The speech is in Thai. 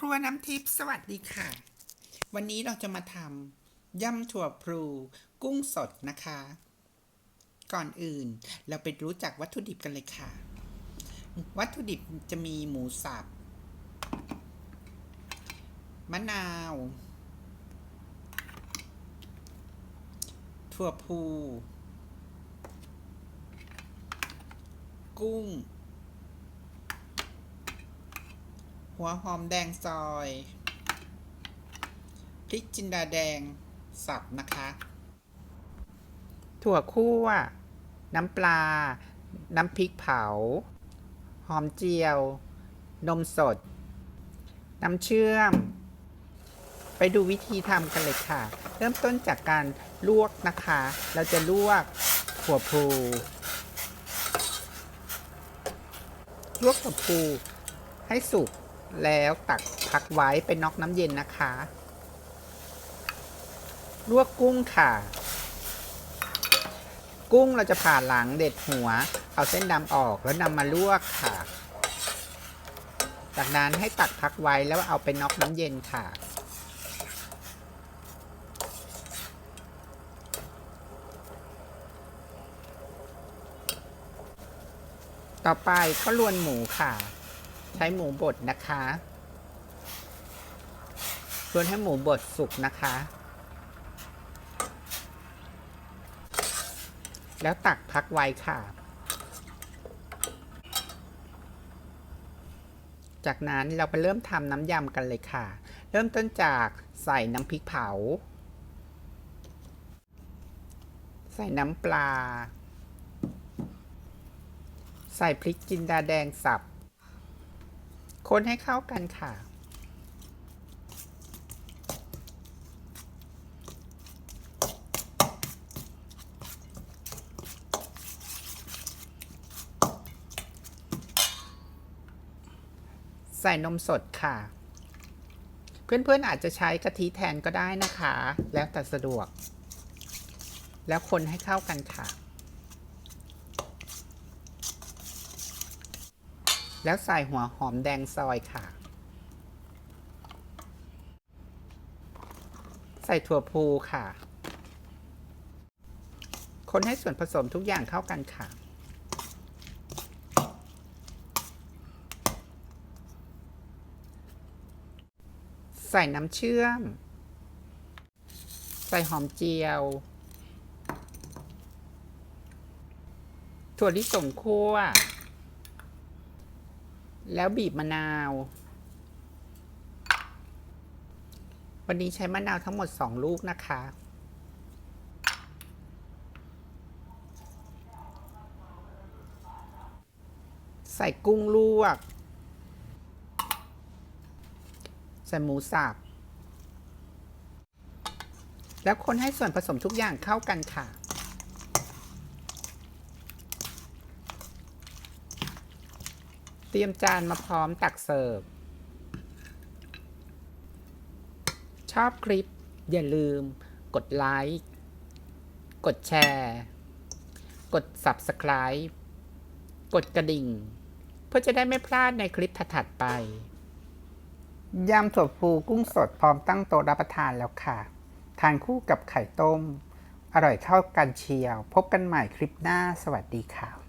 ครัวน้ำทิพย์สวัสดีค่ะ วันนี้เราจะมาทำยำถั่วพลูกุ้งสดนะคะ ก่อนอื่นเราไปรู้จักวัตถุดิบกันเลยค่ะ วัตถุดิบจะมีหมูสับ มะนาว ถั่วพลูกุ้ง หัวหอมแดงซอยพริกจินดาแดงสับนะคะ ถั่วคั่ว น้ำปลา น้ำพริกเผา หอมเจียว นมสด น้ำเชื่อม ไปดูวิธีทำกันเลยค่ะ เริ่มต้นจากการลวกนะคะ เราจะลวกถั่วพลูลวกถั่วพลูให้สุก แล้วตักพักไว้เป็นน็อกน้ำเย็นนะคะ ลวกกุ้งค่ะ กุ้งเราจะผ่าหลังเด็ดหัว เอาเส้นดำออกแล้วนำมาลวกค่ะ จากนั้นให้ตักพักไว้แล้วเอาไปน็อกน้ำเย็นค่ะต่อไปก็ลวนหมูค่ะ ใช้หมูบดนะคะลวนให้หมูบดสุกนะคะ แล้วตักพักไว้ค่ะ จากนั้นเราไปเริ่มทำน้ำยำกันเลยค่ะ เริ่มต้นจากใส่น้ำพริกเผา ใส่น้ำปลา ใส่พริกจินดาแดงสับ คนให้เข้ากันค่ะ ใส่นมสดค่ะ เพื่อนๆอาจจะใช้กะทิแทนก็ได้นะคะ แล้วแต่สะดวก แล้วคนให้เข้ากันค่ะ แล้วใส่หัวหอมแดงซอยค่ะ ใส่ถั่วพูค่ะ คนให้ส่วนผสมทุกอย่างเข้ากันค่ะใส่น้ำเชื่อม ใส่หอมเจียว ถั่วลิสงคั่ว แล้วบีบมะนาว วันนี้ใช้มะนาวทั้งหมด 2 ลูกนะคะ ใส่กุ้งลวก ใส่หมูสับ แล้วคนให้ส่วนผสมทุกอย่างเข้ากันค่ะ เต รียมจานมาพร้อมตักเสิร์ฟ ชอบคลิป อย่าลืม กดไลค์ กดแชร์ กด Subscribe กดกระดิ่ง เพื่อจะได้ไม่พลาดในคลิปถัดๆไป ยำถั่วฟูกุ้งสดพร้อมตั้งโต๊ะรับประทานแล้วค่ะ ทานคู่กับไข่ต้ม อร่อยเข้ากันเชียว พบกันใหม่คลิปหน้า สวัสดีค่ะ